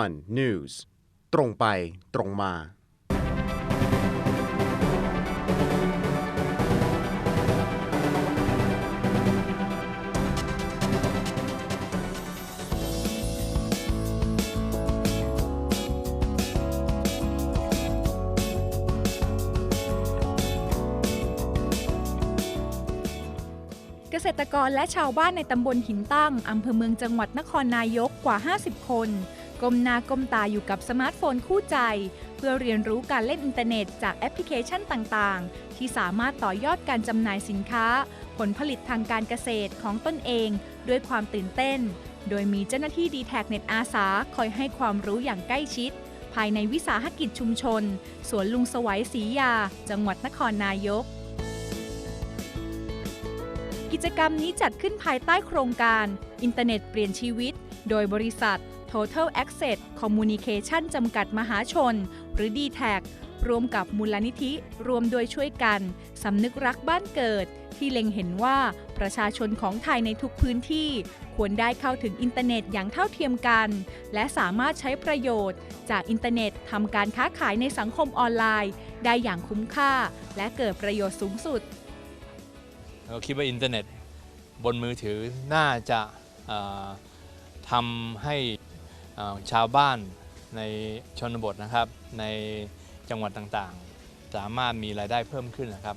one news ตรงไปตรงมา เกษตรกรและชาวบ้านในตำบลหินตั้งอำเภอเมืองจังหวัดนครนายกกว่า 50 คน ก้มหน้าก้มตาอยู่กับสมาร์ทโฟนคู่ใจ เพื่อเรียนรู้การเล่นอินเทอร์เน็ตจากแอปพลิเคชันต่างๆ ที่สามารถต่อยอดการจำหน่ายสินค้า ผลผลิตทางการเกษตรของตนเอง ด้วยความตื่นเต้น โดยมีเจ้าหน้าที่ดีแท็เน็ตอาสาคอยให้ความรู้อย่างใกล้ชิด ภายในวิสาหกิจชุมชน สวนลุงสวัยศรียา จังหวัดนครนายกกิจกรรมนี้จัดขึ้นภายใต้โครงการ อินเทอร์เน็ตเปลี่ยนชีวิต โดยบริษัท Total Access Communication จำกัดมหาชน หรือ d t แทร่วมกับมูลนิธิรวมโดยช่วยกัน สำนึกรักบ้านเกิด ที่เล็งเห็นว่าประชาชนของไทยในทุกพื้นที่ ควรได้เข้าถึงอินเทอร์เน็ตอย่างเท่าเทียมกัน และสามารถใช้ประโยชน์ จากอินเทอร์เน็ตทำการค้าขายในสังคมออนไลน์ ได้อย่างคุ้มค่า และเกิดประโยชน์สูงสุด เราคิดว่าอินเทอร์เน็ต บนมือถือน่าจะทำให้ ชาวบ้านในชนบทนะครับ ในจังหวัดต่างๆ สามารถมีรายได้เพิ่มขึ้นนะครับ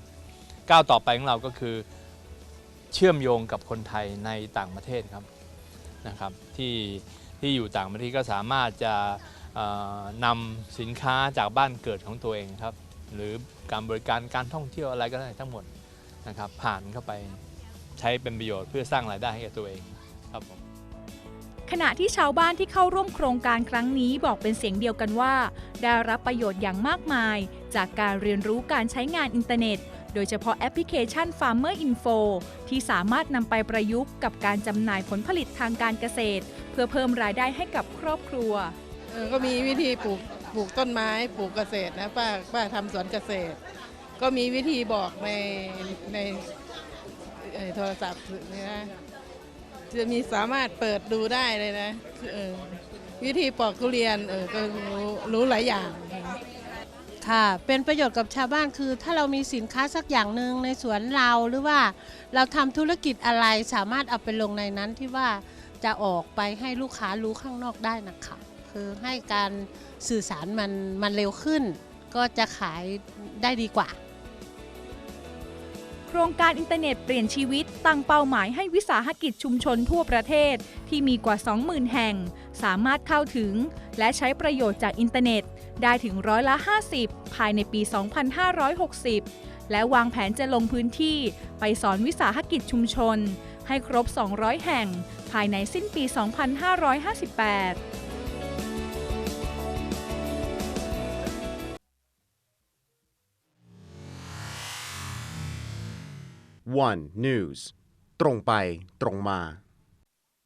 ก้าวต่อไปของเราก็คือเชื่อมโยงกับคนไทยในต่างประเทศครับนะครับ ที่ที่อยู่ต่างประเทศก็สามารถจะนำสินค้าจากบ้านเกิดของตัวเองครับ หรือการบริการการท่องเที่ยวอะไรก็ได้ทั้งหมดนะครับ ผ่านเข้าไปใช้เป็นประโยชน์เพื่อสร้างรายได้ให้กับตัวเองครับผม ขณะที่ชาวบ้านที่เข้าร่วมโครงการครั้งนี้บอกเป็นเสียงเดียวกันว่า ได้รับประโยชน์อย่างมากมาย จากการเรียนรู้การใช้งานอินเทอร์เน็ต โดยเฉพาะแอปพลิเคชัน Farmer Info ที่สามารถนำไปประยุกต์กับการจำหน่ายผลผลิตทางการเกษตร เพื่อเพิ่มรายได้ให้กับครอบครัวก็มีวิธีปลูกปลูกต้นไม้ปลูกเกษตรนะป้าป้าทำสวนเกษตร ก็มีวิธีบอกในในโทรศัพท์นี่นะ จะมีสามารถเปิดดูได้เลยนะเออวิธีปอกทุเรียนเออก็รู้รู้หลายอย่าง ค่ะเป็นประโยชน์กับชาวบ้านคือ ถ้าเรามีสินค้าสักอย่างหนึ่งในสวนเราหรือว่าเราทำธุรกิจอะไรสามารถเอาไปลงในนั้นที่ว่าจะออกไปให้ลูกค้ารู้ข้างนอกได้นะคะคือให้การสื่อสารมันมันเร็วขึ้น ก็จะขายได้ดีกว่า ครงการอินเทอร์เน็ตเปลี่ยนชีวิต ตั้งเป้าหมายให้วิสาหกิจชุมชนทั่วประเทศ ที่มีกว่า 20,000 แห่ง สามารถเข้าถึง และใช้ประโยชน์จากอินเทอร์เน็ต ได้ถึงร้อยละ 50 ภายในปี 2560 และวางแผนจะลงพื้นที่ไปสอนวิสาหกิจชุมชน ให้ครบ 200 แห่ง ภายในสิ้นปี 2558 one news ตรงไปตรงมา